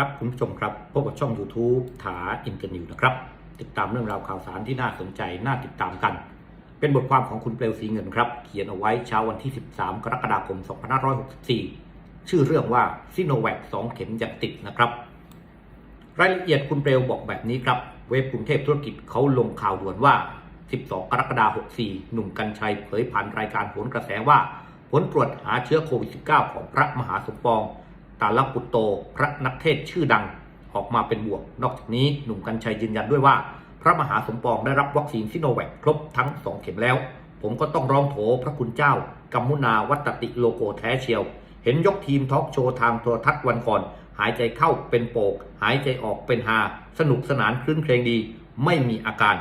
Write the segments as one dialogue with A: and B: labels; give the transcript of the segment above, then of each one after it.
A: ครับคุณผู้ชมครับพบกับช่อง YouTube ถาอินเตอร์นิวนะครับ ติดตามเรื่องราวข่าวสารที่น่าสนใจ น่าติดตามกัน เป็นบทความของคุณเปลวสีเงินครับ เขียนเอาไว้เช้าวันที่ 13 กรกฎาคม 2564 ชื่อเรื่องว่าซิโนแวค2เข็มยังติดนะครับ รายละเอียดคุณเปลวบอกแบบนี้ครับ เว็บกรุงเทพธุรกิจเขาลงข่าวด่วนว่า 12 กรกฎาคม 64 หนุ่มกัญชัยเผยผ่านรายการโหนกระแสว่า ผลตรวจหาเชื้อโควิด -19 ของพระมหาสมปอง ตาลปุตโตพระนักเทศชื่อดังออกมาเป็นบวก นอกจากนี้หนุ่มกัญชัยยืนยันด้วยว่า พระมหาสมปองได้รับวัคซีนซิโนแวคครบทั้ง2เข็มแล้ว ผมก็ต้องร้องโถพระคุณเจ้า กัมมุนาวัตติโลโกแท้เชียว เห็นยกทีมทอล์กโชว์ทางโทรทัศน์วันก่อน หายใจเข้าเป็นโปก หายใจออกเป็นฮาสนุกสนานคลื่นเพลงดี ไม่มีอาการ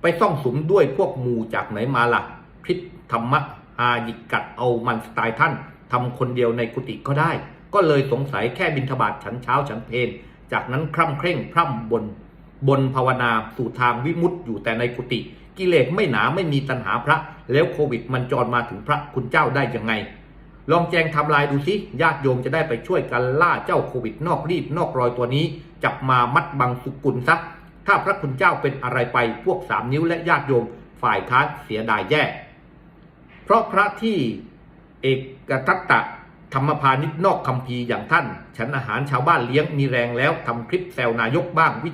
A: ไปซ่องสุมด้วยพวกมูจากไหนมาล่ะคลิปธรรมะฮาหยิกกัดเอามันสไตล์ท่านทำคนเดียวในกุฏิก็ได้ ก็เลยสงสัยแค่บินทบาทฉันเช้าฉันเพนจากนั้นคร่ำเคร่งพร่ำบน บนภาวนาสู่ทางวิมุตติอยู่แต่ในกุฏิกิเลสไม่หนาไม่มีตัณหาพระ แล้วโควิดมันจรมาถึงพระคุณเจ้าได้ยังไง ลองแจงทำลายดูสิญาติโยมจะได้ไปช่วยกันล่าเจ้าโควิดนอกรีดนอกรอยตัวนี้ จับมามัดบังสุกุลซะถ้าพระคุณเจ้าเป็นอะไรไปพวกสามนิ้วและญาติโยมฝ่ายค้านเสียดายแย่ เพราะพระที่เอกทัตตะ ธรรมพานิชนอกคำพีอย่างท่าน ฉันอาหารชาวบ้านเลี้ยงมีแรงแล้วทำคลิปแซวนายกบ้างวิ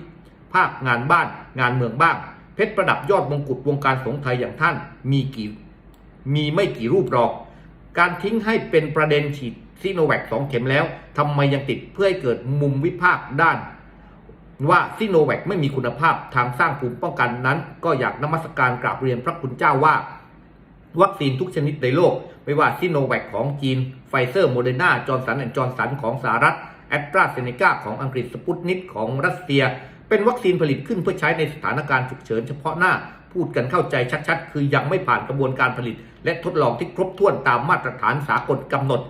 A: ภาคงานบ้านงานเมืองบ้าง เพชรประดับยอดมงกุฎวงการสงไทยอย่างท่าน มีกี่มีไม่กี่รูปหรอก การทิ้งให้เป็นประเด็นฉีดซีโนแวคสองเข็มแล้วทำไมยังติดเพื่อให้เกิดมุมวิพากษ์ด้าน ว่าซีโนแวคไม่มีคุณภาพทางสร้างภูมิป้องกันนั้น ก็อยากนมัสการกราบเรียนพระคุณเจ้าว่า วัคซีนทุกชนิดในโลก ไม่ว่าซิโนแวคของจีน ไฟเซอร์โมเดอร์นาจอร์นสันแอนจอร์นสันของสหรัฐแอสตราเซเนกาของอังกฤษสปุตนิกของรัสเซีย เป็นวัคซีนผลิตขึ้นเพื่อใช้ในสถานการณ์ฉุกเฉินเฉพาะหน้า พูดกันเข้าใจชัดๆ คือยังไม่ผ่านกระบวนการผลิต และทดลองที่ครบถ้วนตามมาตรฐานสากลกำหนด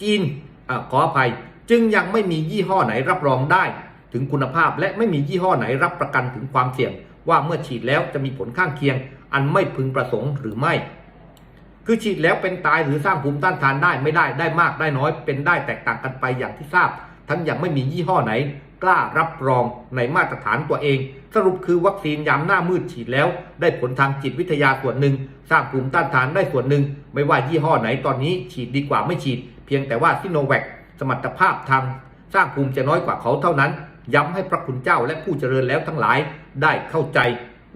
A: จีนอขออภัยจึงยังไม่มียี่ห้อไหนรับรองได้ ถึงคุณภาพและไม่มียี่ห้อไหนรับประกันถึงความเสี่ยง ว่าเมื่อฉีดแล้วจะมีผลข้างเคียง อันไม่พึงประสงค์หรือไม่ คือฉีดแล้วเป็นตายหรือสร้างภูมิต้านทานได้ไม่ได้ได้มากได้น้อย เป็นได้แตกต่างกันไปอย่างที่ทราบ ทั้งยังไม่มียี่ห้อไหน กล้ารับรองในมาตรฐานตัวเอง สรุปคือวัคซีนยามหน้ามืดฉีดแล้ว ได้ผลทางจิตวิทยาส่วนหนึ่ง สร้างภูมิต้านทานได้ส่วนหนึ่ง ไม่ว่ายี่ห้อไหนตอนนี้ ฉีดดีกว่าไม่ฉีด เพียงแต่ว่าซิโนแวคสมรรถภาพทางสร้างภูมิจะน้อยกว่าเขาเท่านั้น ย้ำให้พระคุณเจ้าและผู้เจริญแล้วทั้งหลายได้เข้าใจ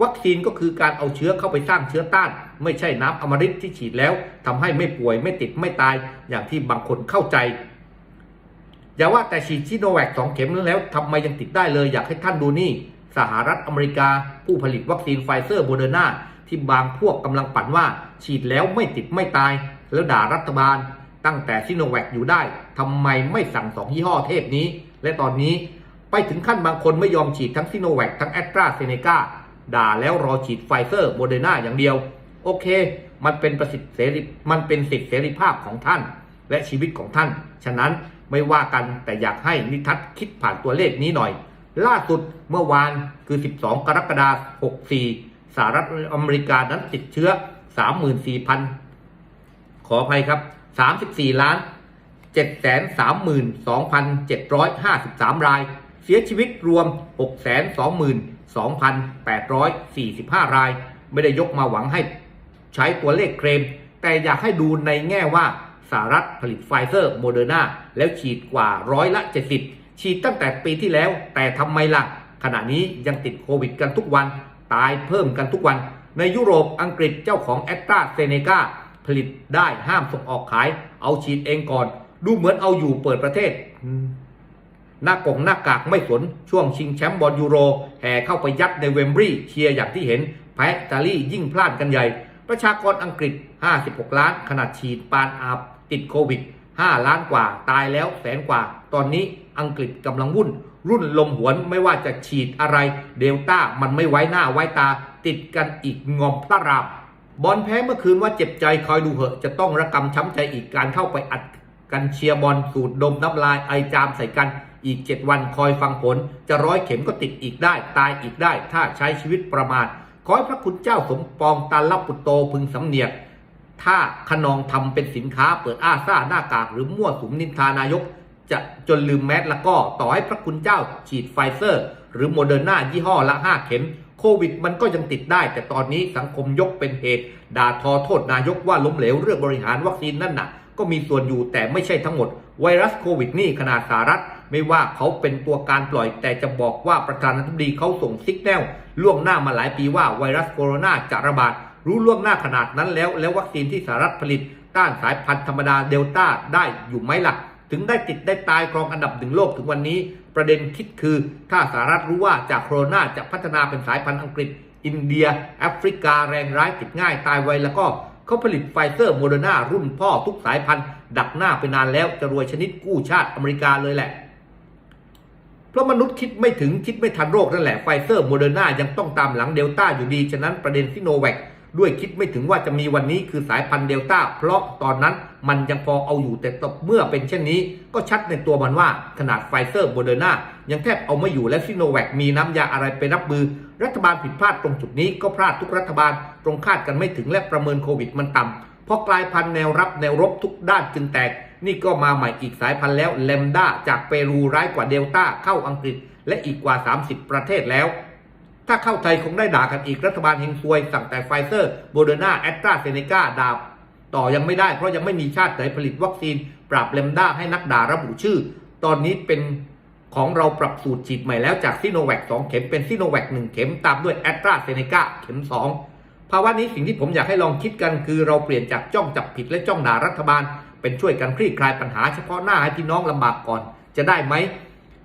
A: วัคซีนก็คือการเอาเชื้อเข้าไปสร้างเชื้อต้าน ไม่ใช่น้ำอมฤตที่ฉีดแล้วทำให้ไม่ป่วยไม่ติดไม่ตายอย่างที่บางคนเข้าใจอย่าว่าแต่ฉีดซิโนแวคสองเข็มแล้วทำไมยังติดได้เลยอยากให้ท่านดูนี่ สหรัฐอเมริกา ผู้ผลิตวัคซีนไฟเซอร์โมเดอร์นาที่บางพวกกำลังปั่นว่า ฉีดแล้วไม่ติดไม่ตาย แล้วด่ารัฐบาล ตั้งแต่ซิโนแวคอยู่ได้ทำไมไม่สั่งสองยี่ห้อเทพนี้ และตอนนี้ไปถึงขั้นบางคนไม่ยอมฉีดทั้งซิโนแวคทั้งแอสตราเซเนกาด่าแล้วรอฉีดไฟเซอร์โมเดอร์นาอย่างเดียว โอเค มันเป็นประสิทธิเสรีมันเป็นสิทธิเสรีภาพของท่าน และชีวิตของท่าน ฉะนั้นไม่ว่ากันแต่อยากให้นิทัศน์คิดผ่านตัวเลขนี้หน่อย ล่าสุดเมื่อวานคือ 12 กรกฎาคม 64 สหรัฐอเมริกานั้นติดเชื้อ 34,000 ขออภัยครับ 34 ล้าน 732,753 ราย เสียชีวิตรวม 622,845 ราย ไม่ได้ยกมาหวังให้ ใช้ตัวเลขเคลมแต่อยากให้ดูในแง่ว่าสหรัฐผลิตไฟเซอร์โมเดอร์นาแล้วฉีดกว่าร้อยละ 70 ฉีดตั้งแต่ปีที่แล้ว แต่ทำไมล่ะ ขณะนี้ยังติดโควิดกันทุกวัน ตายเพิ่มกันทุกวัน ในยุโรปอังกฤษเจ้าของแอสตราเซเนกาผลิตได้ห้ามส่งออกขาย เอาฉีดเองก่อน ดูเหมือนเอาอยู่เปิดประเทศ หน้ากงหน้ากากไม่สน ช่วงชิงแชมป์บอลยูโรแห่เข้าไปยัดในเวมบรีเชียร์อย่างที่เห็นแพ้อิตาลียิ่งพลาดกันใหญ่ ประชากรอังกฤษ 56 ล้าน ขนาดฉีดปานอาบติดโควิด 5 ล้านกว่า ตายแล้วแสนกว่า ตอนนี้อังกฤษกำลังวุ่น รุ่นลมหวนไม่ว่าจะฉีดอะไร เดลต้ามันไม่ไว้หน้าไว้ตา ติดกันอีกงอมตารามบอลแพ้เมื่อคืนว่าเจ็บใจคอยดูเหอะ จะต้องระกำช้ำใจอีกการเข้าไปอัดกันเชียร์บอลสูดดมน้ำลายไอจามใส่กันอีก 7 วันคอยฟังผล จะร้อยเข็มก็ติดอีกได้ ตายอีกได้ ถ้าใช้ชีวิตประมาท ขอให้พระคุณเจ้าสมปองตาลปุตโตพึงสำเนียก ถ้าขนองทำเป็นสินค้าเปิดอ้าซ่าหน้ากากหรือมั่วสุมนินทานายก จะจนลืมแมสแล้วก็ต่อให้พระคุณเจ้าฉีดไฟเซอร์ หรือโมเดอร์นายี่ห้อละ 5 เข็มโควิดมันก็ยังติดได้ แต่ตอนนี้สังคมยกเป็นเหตุ ด่าทอโทษนายกว่าล้มเหลวเรื่องบริหารวัคซีนนั่นน่ะ ก็มีส่วนอยู่แต่ไม่ใช่ทั้งหมด ไวรัสโควิดนี่ขนาดสหรัฐ ไม่ว่าเขาเป็นตัวการปล่อย แต่จะบอกว่าประธานาธิบดีเขาส่งซิกแนล ล่วงหน้ามาหลายปีว่าไวรัสโคโรนาจะระบาด รู้ล่วงหน้าขนาดนั้นแล้ว แล้ววัคซีนที่สหรัฐผลิตต้านสายพันธุ์ธรรมดาเดลต้าได้อยู่ไหมล่ะ ถึงได้ติดได้ตายครองอันดับหนึ่งโลกถึงวันนี้ ประเด็นคิดคือ ถ้าสหรัฐรู้ว่าจากโคโรนาจะพัฒนาเป็นสายพันธุ์อังกฤษ อินเดีย แอฟริกาแรงร้ายติดง่ายตายไวแล้วก็เขาผลิตไฟเซอร์โมเดอร์นารุ่นพ่อทุกสายพันธุ์ ดักหน้าไปนานแล้วจะรวยชนิดกู้ชาติอเมริกาเลยแหละ ราะมนุษย์คิดไม่ถึงคิดไม่ทันโรคนั่นแหละไฟเซอร์โมเดอร์นายังต้องตามหลังเดลต้าอยู่ดี ฉะนั้นประเด็นซิโนแวคด้วยคิดไม่ถึงว่าจะมีวันนี้คือสายพันธุ์เดลต้า เพราะตอนนั้นมันยังพอเอาอยู่แต่ตเมื่อเป็นเช่นนี้ ก็ชัดในตัวมันว่าขนาดไฟเซอร์โมเดอร์นายังแทบเอาไม่อยู่และซิโนแวคมีน้ำยาอะไรไปรับมือ รัฐบาลผิดพลาดตรงจุดนี้ก็พลาดทุกรัฐบาล ตรงคาดกันไม่ถึงและประเมินโควิดมันต่ำพราะกลายพันธุ์แนวรับแนวรบทุกด้านจึงแตก นี่ก็มาใหม่อีกสายพันธุ์แล้วเลมด้าจากเปรูร้ายกว่าเดลต้าเข้าอังกฤษ และอีกกว่า 30 ประเทศแล้ว ถ้าเข้าไทยคงได้ด่ากันอีกรัฐบาลเฮงซวย สั่งแต่ไฟเซอร์โมเดอร์นาแอสตราเซเนกาดาบต่อยังไม่ได้เพราะยังไม่มีชาติไหนผลิตวัคซีน ปราบเลมด้าให้นักด่าระบุชื่อ ตอนนี้เป็นของเราปรับสูตรฉีดใหม่แล้วจากซิโนแวค2เข็มเป็นซิโนแวค1เข็มตามด้วยแอตราเซเนกาเข็ม 2 ภาวะนี้สิ่งที่ผมอยากให้ลองคิดกันคือเราเปลี่ยนจากจ้องจับผิดและจ้องด่ารัฐบาล เป็นช่วยกันคลี่คลายปัญหาเฉพาะหน้าให้พี่น้องลำบากก่อน จะได้ไหม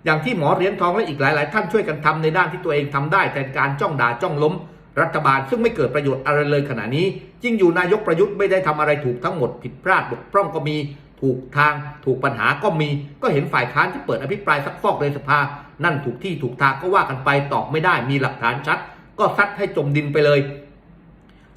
A: อย่างที่หมอเหรียญทองและอีกหลาย ๆ ท่านช่วยกันทำในด้านที่ตัวเองทำได้แทนการจ้องด่าจ้องล้ม รัฐบาลซึ่งไม่เกิดประโยชน์อะไรเลยขณะนี้จริงอยู่นายกประยุทธ์ไม่ได้ทำอะไรถูกทั้งหมดผิดพลาดบกพร่องก็มีถูกทางถูกปัญหาก็มีก็เห็นฝ่ายค้านที่เปิดอภิปรายซักฟอกในสภา นั่นถูกที่ถูกทางก็ว่ากันไปตอบไม่ได้มีหลักฐานชัด ก็ซัดให้จมดินไปเลย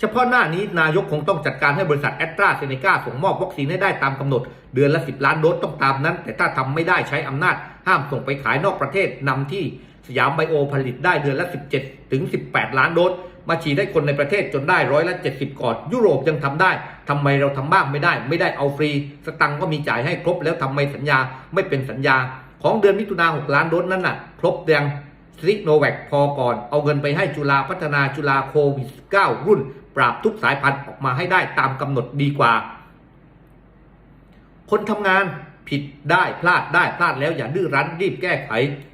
A: เฉพาะหน้านี้นายกคงต้องจัดการให้บริษัทแอตราเซเนกาส่งมอบวัคซีนให้ได้ตามกำหนด เดือนละ 10 ล้านโดสต้องตามนั้น แต่ถ้าทำไม่ได้ใช้อำนาจ ห้ามส่งไปขายนอกประเทศนำที่สยามไบโอผลิตได้เดือนละ 17 ถึง 18 ล้านโดสมาฉีดให้คนในประเทศจนได้ร้อยละ 70 ก่อน ยุโรปยังทำได้ทำไมเราทำบ้างไม่ได้ ไม่ได้เอาฟรี สตังก็มีจ่ายให้ครบแล้วทำไมสัญญาไม่เป็นสัญญา ของเดือนมิถุนา6ล้านโดสนั้นน่ะ ครบยังซิโนแวคพอก่อน เอาเงินไปให้จุฬาพัฒนาจุฬาโควิด -19 รุ่น ปราบทุกสายพันธุ์ออกมาให้ได้ตามกำหนดดีกว่า คนทำงานผิดได้พลาดได้พลาดแล้วอย่าดื้อรั้นรีบแก้ไข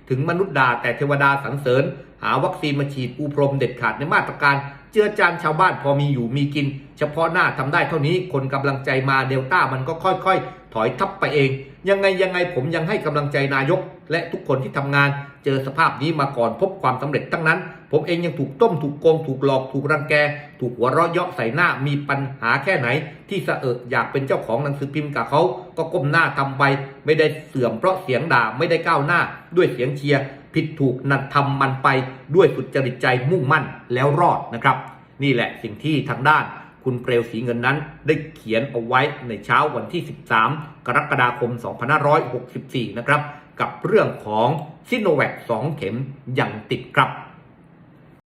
A: ถึงมนุษย์ด่าแต่เทวดาสังเสริญ หาวัคซีนมาฉีดปูพรมเด็ดขาดในมาตรการ เจือจานชาวบ้านพอมีอยู่มีกิน เฉพาะหน้าทำได้เท่านี้คนกำลังใจมาเดลต้ามันก็ค่อยๆ ถอยทับไปเอง ยังไงยังไงผมยังให้กำลังใจนายก และทุกคนที่ทำงาน เจอสภาพนี้มาก่อนพบความสำเร็จทั้งนั้น ผมเองยังถูกต้มถูกโกงถูกหลอกถูกรังแก ถูกหัวเราะเยาะใส่หน้ามีปัญหาแค่ไหน ที่สะเอะอยากเป็นเจ้าของหนังสือพิมพ์กับเขาก็ก้มหน้าทำไปไม่ได้เสื่อมเพราะเสียงด่าไม่ได้ก้าวหน้าด้วยเสียงเชียร์ ผิดถูกนันทำมันไปด้วยสุดจริตใจมุ่งมั่นแล้วรอดนะครับ นี่แหละสิ่งที่ทางด้านคุณเปลวสีเงินนั้น ได้เขียนเอาไว้ในเช้าวันที่ 13 กรกฎาคม 2564 นะครับ กับเรื่องของซิโนแวค2 เข็มอย่างติดครับ